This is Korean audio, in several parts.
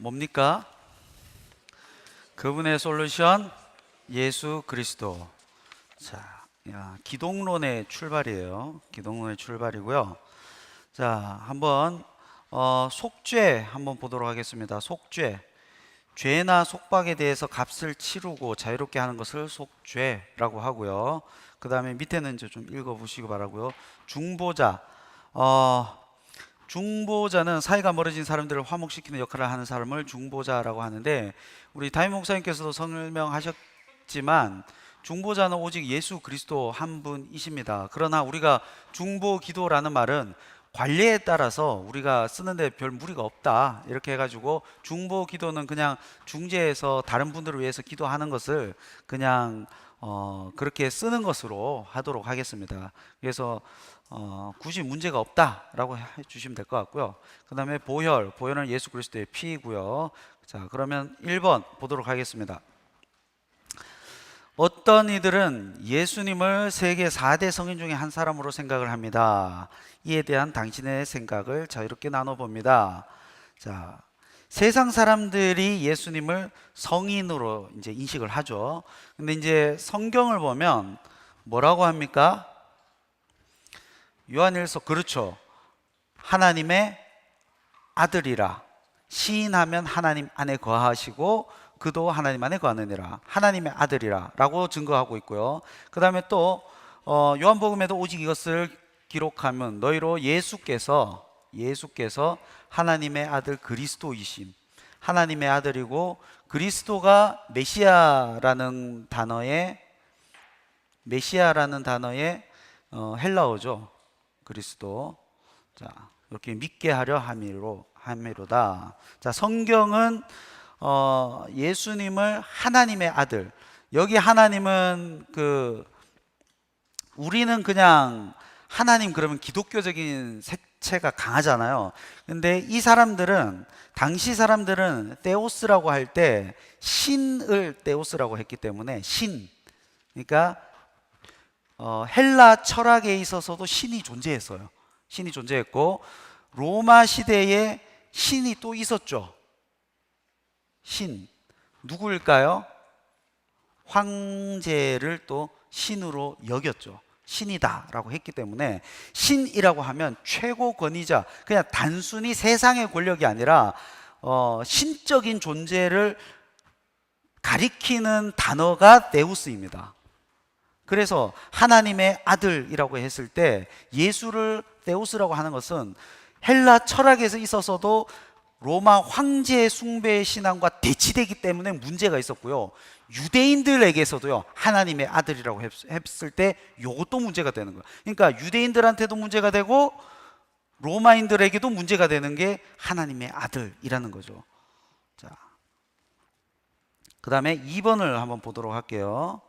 뭡니까? 그분의 솔루션 예수 그리스도. 자, 야, 기독론의 출발이에요. 기독론의 출발이고요. 자, 한번 어, 속죄 한번 보도록 하겠습니다. 속죄. 죄나 속박에 대해서 값을 치르고 자유롭게 하는 것을 속죄라고 하고요. 그 다음에 밑에는 이제 좀 읽어보시기 바라고요. 중보자. 어, 중보자는 사이가 멀어진 사람들을 화목시키는 역할을 하는 사람을 중보자라고 하는데 우리 다임 목사님께서도 설명하셨지만 중보자는 오직 예수 그리스도 한 분이십니다. 그러나 우리가 중보 기도라는 말은 관례에 따라서 우리가 쓰는데 별 무리가 없다 이렇게 해가지고 중보 기도는 그냥 중재해서 다른 분들을 위해서 기도하는 것을 그냥 어, 그렇게 쓰는 것으로 하도록 하겠습니다. 그래서 어, 굳이 문제가 없다라고 해주시면 될 것 같고요. 그 다음에 보혈, 보혈은 예수 그리스도의 피이고요. 자, 그러면 1번 보도록 하겠습니다. 어떤 이들은 예수님을 세계 4대 성인 중에 한 사람으로 생각을 합니다. 이에 대한 당신의 생각을 자유롭게 나눠봅니다. 자, 세상 사람들이 예수님을 성인으로 이제 인식을 하죠. 근데 이제 성경을 보면 뭐라고 합니까? 요한일서 그렇죠. 하나님의 아들이라 시인하면 하나님 안에 거하시고 그도 하나님 안에 거하느니라 하나님의 아들이라라고 증거하고 있고요. 그 다음에 또 어, 요한복음에도 오직 이것을 기록하면 너희로 예수께서 예수께서 하나님의 아들 그리스도이심 하나님의 아들이고 그리스도가 메시아라는 단어에 메시아라는 단어의 어, 헬라어죠. 그리스도. 자, 이렇게 믿게 하려 함이로 함이로다. 자, 성경은 어, 예수님을 하나님의 아들. 여기 하나님은 그 우리는 그냥 하나님 그러면 기독교적인 색채가 강하잖아요. 근데 이 사람들은 당시 사람들은 테오스라고 할 때 신을 테오스라고 했기 때문에 신. 그러니까 어, 헬라 철학에 있어서도 신이 존재했어요. 신이 존재했고 로마 시대에 신이 또 있었죠. 신 누구일까요? 황제를 또 신으로 여겼죠. 신이다라고 했기 때문에 신이라고 하면 최고 권위자 그냥 단순히 세상의 권력이 아니라 어, 신적인 존재를 가리키는 단어가 데우스입니다. 그래서 하나님의 아들이라고 했을 때 예수를 데우스라고 하는 것은 헬라 철학에서 있어서도 로마 황제 숭배 신앙과 대치되기 때문에 문제가 있었고요. 유대인들에게서도요, 하나님의 아들이라고 했을 때 이것도 문제가 되는 거예요. 그러니까 유대인들한테도 문제가 되고 로마인들에게도 문제가 되는 게 하나님의 아들이라는 거죠. 자. 그 다음에 2번을 한번 보도록 할게요.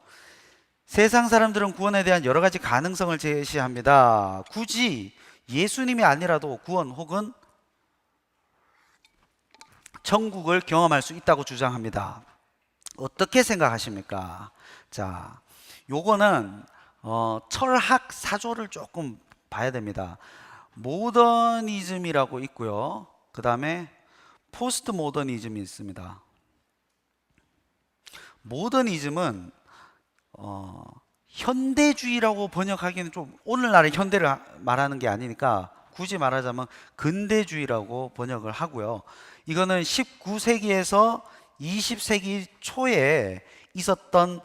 세상 사람들은 구원에 대한 여러 가지 가능성을 제시합니다. 굳이 예수님이 아니라도 구원 혹은 천국을 경험할 수 있다고 주장합니다. 어떻게 생각하십니까? 자, 요거는 어, 철학 사조를 조금 봐야 됩니다. 모더니즘이라고 있고요. 그 다음에 포스트 모더니즘이 있습니다. 모더니즘은 어, 현대주의라고 번역하기는 좀 오늘날의 현대를 말하는 게 아니니까 굳이 말하자면 근대주의라고 번역을 하고요. 이거는 19세기에서 20세기 초에 있었던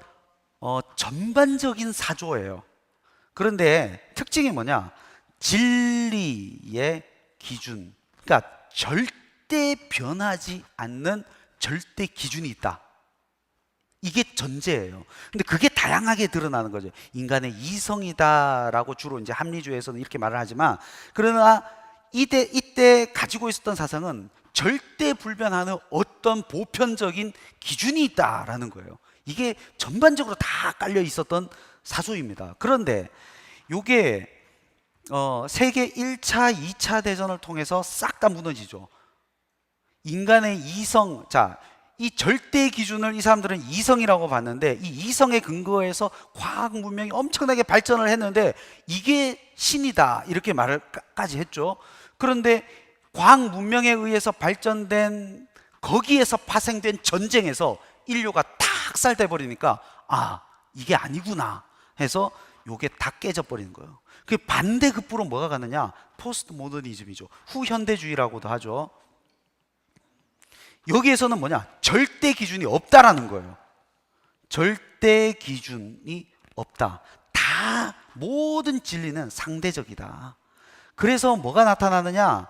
어, 전반적인 사조예요. 그런데 특징이 뭐냐? 진리의 기준. 그러니까 절대 변하지 않는 절대 기준이 있다. 이게 전제예요. 근데 그게 다양하게 드러나는 거죠. 인간의 이성이다라고 주로 이제 합리주의에서는 이렇게 말을 하지만 그러나 이때 이때 가지고 있었던 사상은 절대 불변하는 어떤 보편적인 기준이 있다라는 거예요. 이게 전반적으로 다 깔려 있었던 사소입니다. 그런데 이게 어, 세계 1차, 2차 대전을 통해서 싹 다 무너지죠. 인간의 이성, 자, 이 절대 기준을 이 사람들은 이성이라고 봤는데 이 이성의 근거에서 과학 문명이 엄청나게 발전을 했는데 이게 신이다 이렇게 말을까지 했죠. 그런데 과학 문명에 의해서 발전된 거기에서 파생된 전쟁에서 인류가 다 학살돼 버리니까 아 이게 아니구나 해서 요게 다 깨져 버리는 거예요. 그 반대급부로 뭐가 가느냐? 포스트 모더니즘이죠. 후현대주의라고도 하죠. 여기에서는 뭐냐? 절대 기준이 없다라는 거예요. 절대 기준이 없다. 다 모든 진리는 상대적이다. 그래서 뭐가 나타나느냐?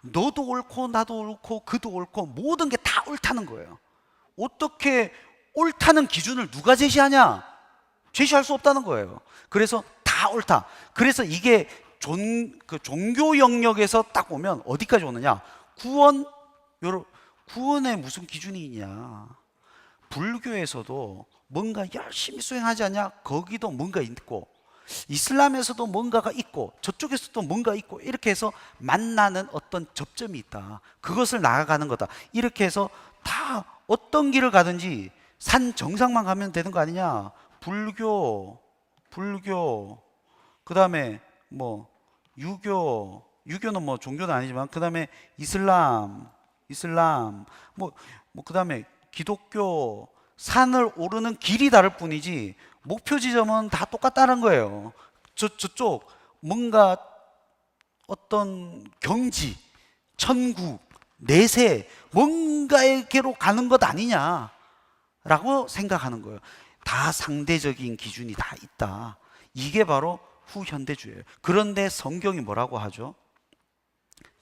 너도 옳고 나도 옳고 그도 옳고 모든 게 다 옳다는 거예요. 어떻게 옳다는 기준을 누가 제시하냐? 제시할 수 없다는 거예요. 그래서 다 옳다. 그래서 이게 존, 그 종교 영역에서 딱 보면 어디까지 오느냐? 구원, 여러, 구원에 무슨 기준이 있냐? 불교에서도 뭔가 열심히 수행하지 않냐? 거기도 뭔가 있고, 이슬람에서도 뭔가가 있고, 저쪽에서도 뭔가 있고, 이렇게 해서 만나는 어떤 접점이 있다. 그것을 나아가는 거다. 이렇게 해서 다 어떤 길을 가든지 산 정상만 가면 되는 거 아니냐? 불교, 불교, 그 다음에 뭐, 유교, 유교는 뭐 종교는 아니지만, 그 다음에 이슬람, 이슬람, 뭐, 뭐, 그 다음에 기독교, 산을 오르는 길이 다를 뿐이지, 목표 지점은 다 똑같다는 거예요. 저, 저쪽, 뭔가 어떤 경지, 천국, 내세, 뭔가에게로 가는 것 아니냐. 라고 생각하는 거예요. 다 상대적인 기준이 다 있다. 이게 바로 후현대주의예요. 그런데 성경이 뭐라고 하죠?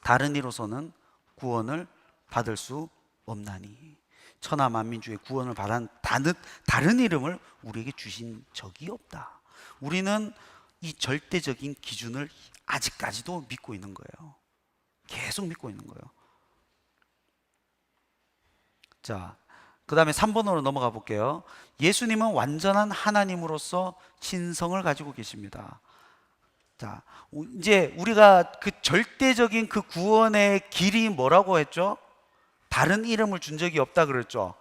다른 이로서는 구원을 받을 수 없나니. 천하 만민주의 구원을 받은 다른, 다른 이름을 우리에게 주신 적이 없다. 우리는 이 절대적인 기준을 아직까지도 믿고 있는 거예요. 계속 믿고 있는 거예요. 자, 그 다음에 3번으로 넘어가 볼게요. 예수님은 완전한 하나님으로서 신성을 가지고 계십니다. 자, 이제 우리가 그 절대적인 그 구원의 길이 뭐라고 했죠? 다른 이름을 준 적이 없다 그랬죠.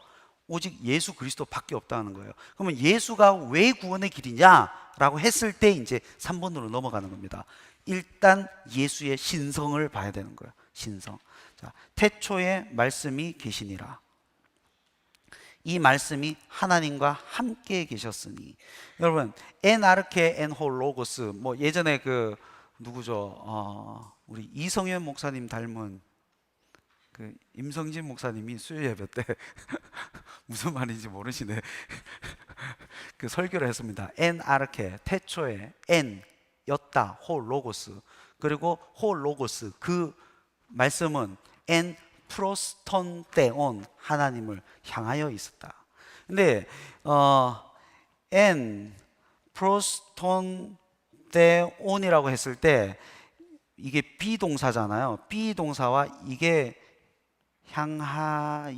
오직 예수 그리스도밖에 없다는 거예요. 그러면 예수가 왜 구원의 길이냐라고 했을 때 이제 3번으로 넘어가는 겁니다. 일단 예수의 신성을 봐야 되는 거예요. 신성. 자, 태초에 말씀이 계시니라. 이 말씀이 하나님과 함께 계셨으니 여러분 엔아르케 엔홀 로고스 뭐 예전에 그 누구죠 어, 우리 이성현 목사님 닮은 그 임성진 목사님이 수요 예배 때 무슨 말인지 모르시네 그 설교를 했습니다 엔아르케 태초에 엔였다 홀 로고스 그리고 홀 로고스 그 말씀은 엔 프로스톤 때온 하나님을 향하여 있었다. 근데 어엔 프로스톤 때온이라고 했을 때 이게 비동사잖아요. 비동사와 이게 향하여이죠.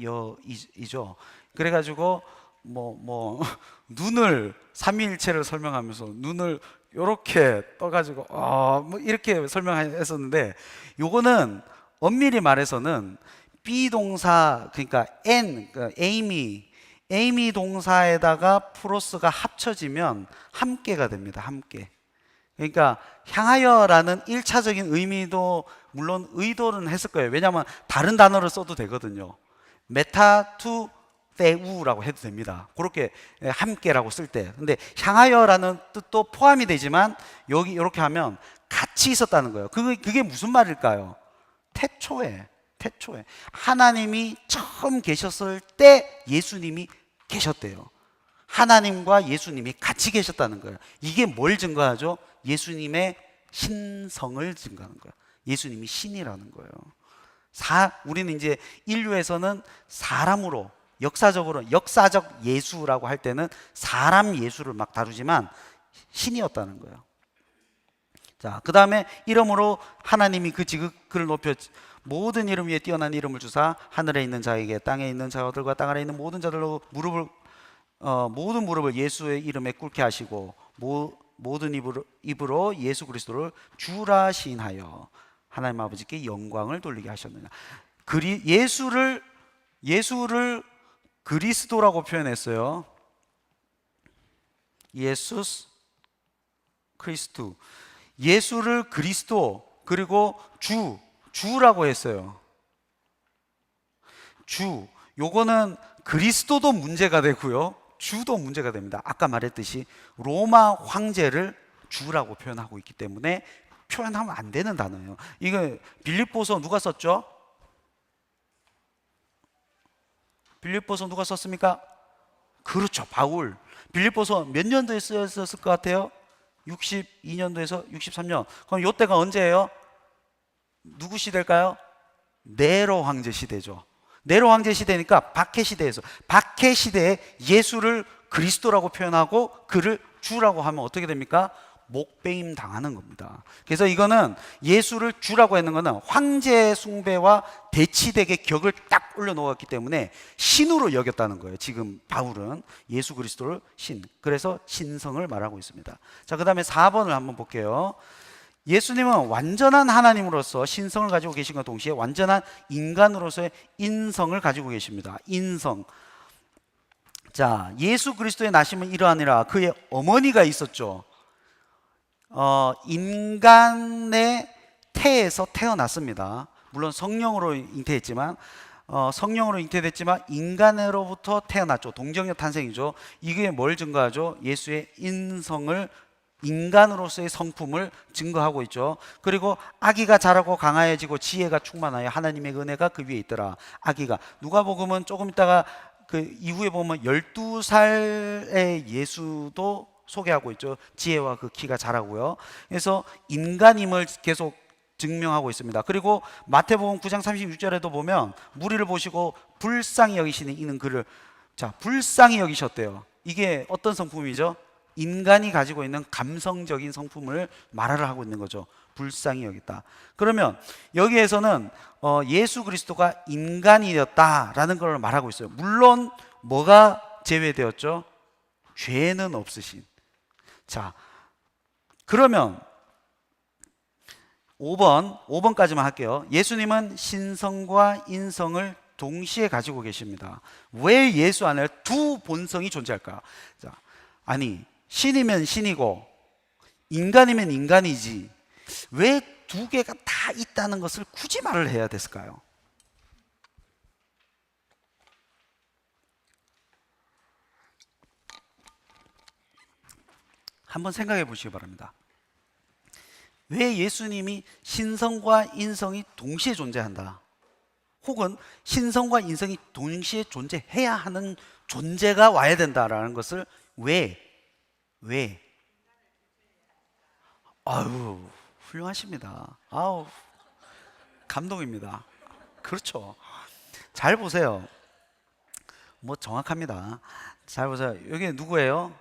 그래가지고 뭐뭐 눈을 삼위일체를 설명하면서 눈을 이렇게 떠가지고 어뭐 이렇게 설명했었는데 요거는 엄밀히 말해서는 비동사 그러니까 n 그 에이미 에이미 동사에다가 프로스가 합쳐지면 함께가 됩니다. 함께. 그러니까 향하여라는 일차적인 의미도 물론 의도는 했을 거예요. 왜냐하면 다른 단어를 써도 되거든요. 메타 투 페우라고 해도 됩니다. 그렇게 함께라고 쓸 때. 근데 향하여라는 뜻도 포함이 되지만 여기 이렇게 하면 같이 있었다는 거예요. 그게 그게 무슨 말일까요? 태초에 태초에 하나님이 처음 계셨을 때 예수님이 계셨대요. 하나님과 예수님이 같이 계셨다는 거예요. 이게 뭘 증거하죠? 예수님의 신성을 증거하는 거예요. 예수님이 신이라는 거예요. 사, 우리는 이제 인류에서는 사람으로 역사적으로 역사적 예수라고 할 때는 사람 예수를 막 다루지만 신이었다는 거예요. 자, 그 다음에 이름으로 하나님이 그 지극을 높여 모든 이름 위에 뛰어난 이름을 주사 하늘에 있는 자에게 땅에 있는 자들과 땅 아래 있는 모든 자들로 무릎을 어, 모든 무릎을 예수의 이름에 꿇게 하시고 모, 모든 입으로, 입으로 예수 그리스도를 주라 시인하여 하나님 아버지께 영광을 돌리게 하셨느냐. 그리 예수를 예수를 그리스도라고 표현했어요. 예수스 크리스ቱ. 예수를 그리스도 그리고 주 주라고 했어요. 주. 요거는 그리스도도 문제가 되고요. 주도 문제가 됩니다. 아까 말했듯이 로마 황제를 주라고 표현하고 있기 때문에 표현하면 안 되는 단어예요. 이거 빌립보서 누가 썼죠? 빌립보서 누가 썼습니까? 그렇죠. 바울. 빌립보서 몇 년도에 쓰였을 것 같아요? 62년도에서 63년. 그럼 요때가 언제예요? 누구 시대일까요? 네로 황제 시대죠. 네로 황제 시대니까 박해 시대에서 박해 시대에 예수를 그리스도라고 표현하고 그를 주라고 하면 어떻게 됩니까? 목배임 당하는 겁니다. 그래서 이거는 예수를 주라고 했는 거는 황제 숭배와 대치되게 격을 딱 올려놓았기 때문에 신으로 여겼다는 거예요. 지금 바울은 예수 그리스도를 신. 그래서 신성을 말하고 있습니다. 자, 그 다음에 4번을 한번 볼게요. 예수님은 완전한 하나님으로서 신성을 가지고 계신과 동시에 완전한 인간으로서의 인성을 가지고 계십니다. 인성. 자, 예수 그리스도의 나심은 이러하니라. 그의 어머니가 있었죠. 어, 인간의 태에서 태어났습니다. 물론 성령으로 잉태했지만 어, 성령으로 잉태됐지만 인간으로부터 태어났죠. 동정의 탄생이죠. 이게 뭘 증거하죠? 예수의 인성을 인간으로서의 성품을 증거하고 있죠. 그리고 아기가 자라고 강하여지고 지혜가 충만하여 하나님의 은혜가 그 위에 있더라. 아기가 누가복음은 조금 있다가 그 이후에 보면 12살의 예수도 소개하고 있죠. 지혜와 그 키가 자라고요. 그래서 인간임을 계속 증명하고 있습니다. 그리고 마태복음 9장 36절에도 보면 무리를 보시고 불쌍히 여기시는 이는 그를 자, 불쌍히 여기셨대요. 이게 어떤 성품이죠? 인간이 가지고 있는 감성적인 성품을 말하를 하고 있는 거죠. 불쌍히 여겼다. 그러면 여기에서는 어, 예수 그리스도가 인간이었다라는 걸 말하고 있어요. 물론 뭐가 제외되었죠? 죄는 없으신. 자, 그러면 5번, 5번까지만 할게요. 예수님은 신성과 인성을 동시에 가지고 계십니다. 왜 예수 안에 두 본성이 존재할까? 자, 아니, 신이면 신이고, 인간이면 인간이지. 왜 두 개가 다 있다는 것을 굳이 말을 해야 됐을까요? 한번 생각해 보시기 바랍니다. 왜 예수님이 신성과 인성이 동시에 존재한다? 혹은 신성과 인성이 동시에 존재해야 하는 존재가 와야 된다라는 것을 왜, 왜? 아유, 훌륭하십니다. 아우, 감동입니다. 그렇죠. 잘 보세요. 뭐 정확합니다. 잘 보세요. 여기 누구예요?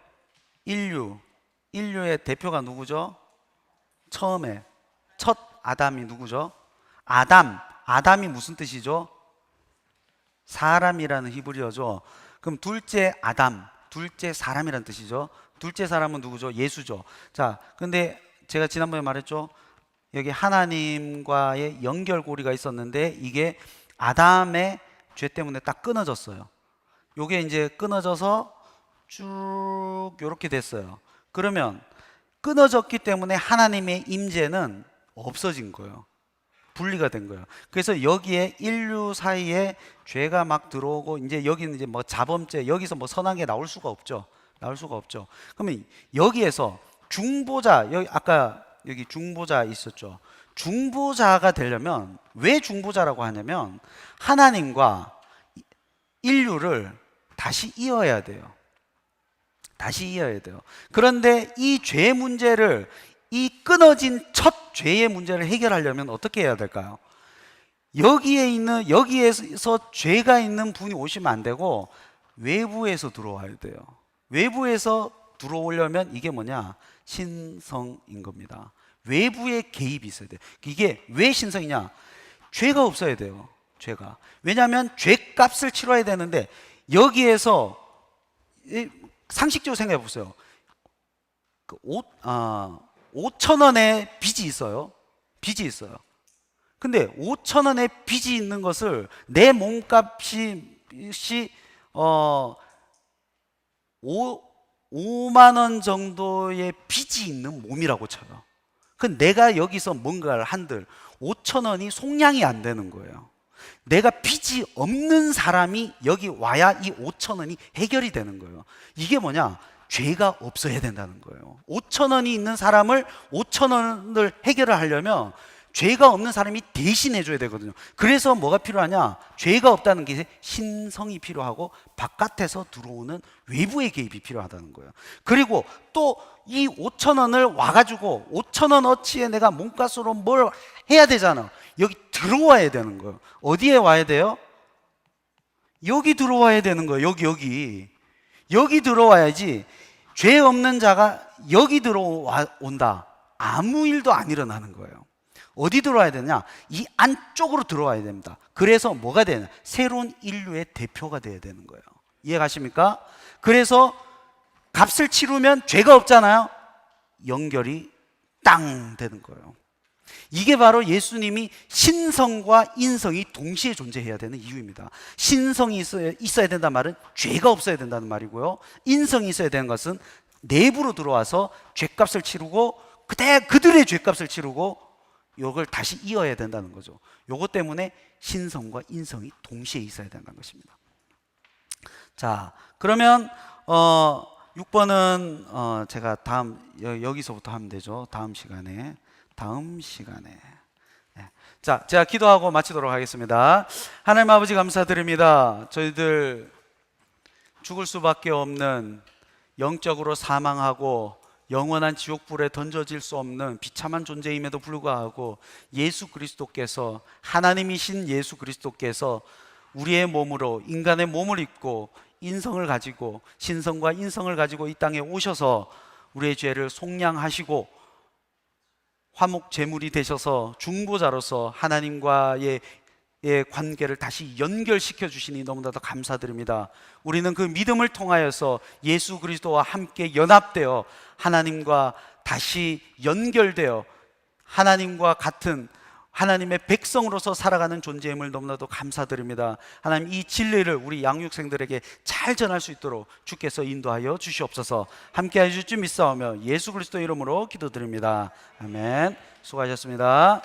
인류. 인류의 대표가 누구죠? 처음에 첫 아담이 누구죠? 아담. 아담이 무슨 뜻이죠? 사람이라는 히브리어죠. 그럼 둘째 아담, 둘째 사람이라는 뜻이죠. 둘째 사람은 누구죠? 예수죠. 자, 근데 제가 지난번에 말했죠. 여기 하나님과의 연결고리가 있었는데 이게 아담의 죄 때문에 딱 끊어졌어요. 요게 이제 끊어져서 쭉 이렇게 됐어요. 그러면 끊어졌기 때문에 하나님의 임재는 없어진 거예요. 분리가 된 거예요. 그래서 여기에 인류 사이에 죄가 막 들어오고 이제 여기는 이제 뭐 자범죄 여기서 뭐 선한 게 나올 수가 없죠. 나올 수가 없죠. 그러면 여기에서 중보자 여기 아까 여기 중보자 있었죠. 중보자가 되려면 왜 중보자라고 하냐면 하나님과 인류를 다시 이어야 돼요. 다시 이어야 돼요. 그런데 이 죄 문제를 이 끊어진 첫 죄의 문제를 해결하려면 어떻게 해야 될까요? 여기에 있는 여기에서 죄가 있는 분이 오시면 안 되고 외부에서 들어와야 돼요. 외부에서 들어오려면 이게 뭐냐? 신성인 겁니다. 외부의 개입이 있어야 돼요. 이게 왜 신성이냐? 죄가 없어야 돼요. 죄가. 왜냐하면 죄값을 치러야 되는데 여기에서 상식적으로 생각해 보세요. 그 5, 아, 5천 원의 빚이 있어요. 빚이 있어요. 근데 5천 원의 빚이 있는 것을 내 몸값이 어 5, 5만 원 정도의 빚이 있는 몸이라고 쳐요. 그 내가 여기서 뭔가를 한들 5천 원이 속량이 안 되는 거예요. 내가 빚이 없는 사람이 여기 와야 이 5천 원이 해결이 되는 거예요. 이게 뭐냐? 죄가 없어야 된다는 거예요. 5천 원이 있는 사람을 5천 원을 해결을 하려면 죄가 없는 사람이 대신해 줘야 되거든요. 그래서 뭐가 필요하냐? 죄가 없다는 게 신성이 필요하고 바깥에서 들어오는 외부의 개입이 필요하다는 거예요. 그리고 또 이 5천 원을 와가지고 5천 원 어치에 내가 몸값으로 뭘 해야 되잖아. 여기 들어와야 되는 거예요. 어디에 와야 돼요? 여기 들어와야 되는 거예요. 여기 여기 여기 들어와야지 죄 없는 자가 여기 들어와 온다. 아무 일도 안 일어나는 거예요. 어디 들어와야 되냐? 이 안쪽으로 들어와야 됩니다. 그래서 뭐가 되냐? 새로운 인류의 대표가 돼야 되는 거예요. 이해가십니까? 그래서 값을 치르면 죄가 없잖아요. 연결이 땅 되는 거예요. 이게 바로 예수님이 신성과 인성이 동시에 존재해야 되는 이유입니다. 신성이 있어야, 있어야 된다는 말은 죄가 없어야 된다는 말이고요. 인성이 있어야 되는 것은 내부로 들어와서 죄값을 치르고 그대 그들의 죄값을 치르고 이걸 다시 이어야 된다는 거죠. 요것 때문에 신성과 인성이 동시에 있어야 된다는 것입니다. 자, 그러면 어 6번은 어 제가 다음 여, 여기서부터 하면 되죠. 다음 시간에 다음 시간에 네. 자, 제가 기도하고 마치도록 하겠습니다. 하나님 아버지 감사드립니다. 저희들 죽을 수밖에 없는 영적으로 사망하고 영원한 지옥불에 던져질 수 없는 비참한 존재임에도 불구하고 예수 그리스도께서 하나님이신 예수 그리스도께서 우리의 몸으로 인간의 몸을 입고 인성을 가지고 신성과 인성을 가지고 이 땅에 오셔서 우리의 죄를 속량하시고 화목 제물이 되셔서 중보자로서 하나님과의 의 관계를 다시 연결시켜 주시니 너무나도 감사드립니다. 우리는 그 믿음을 통하여서 예수 그리스도와 함께 연합되어 하나님과 다시 연결되어 하나님과 같은 하나님의 백성으로서 살아가는 존재임을 너무나도 감사드립니다. 하나님 이 진리를 우리 양육생들에게 잘 전할 수 있도록 주께서 인도하여 주시옵소서. 함께 해 주실 줄 믿사오며 예수 그리스도 이름으로 기도드립니다. 아멘. 수고하셨습니다.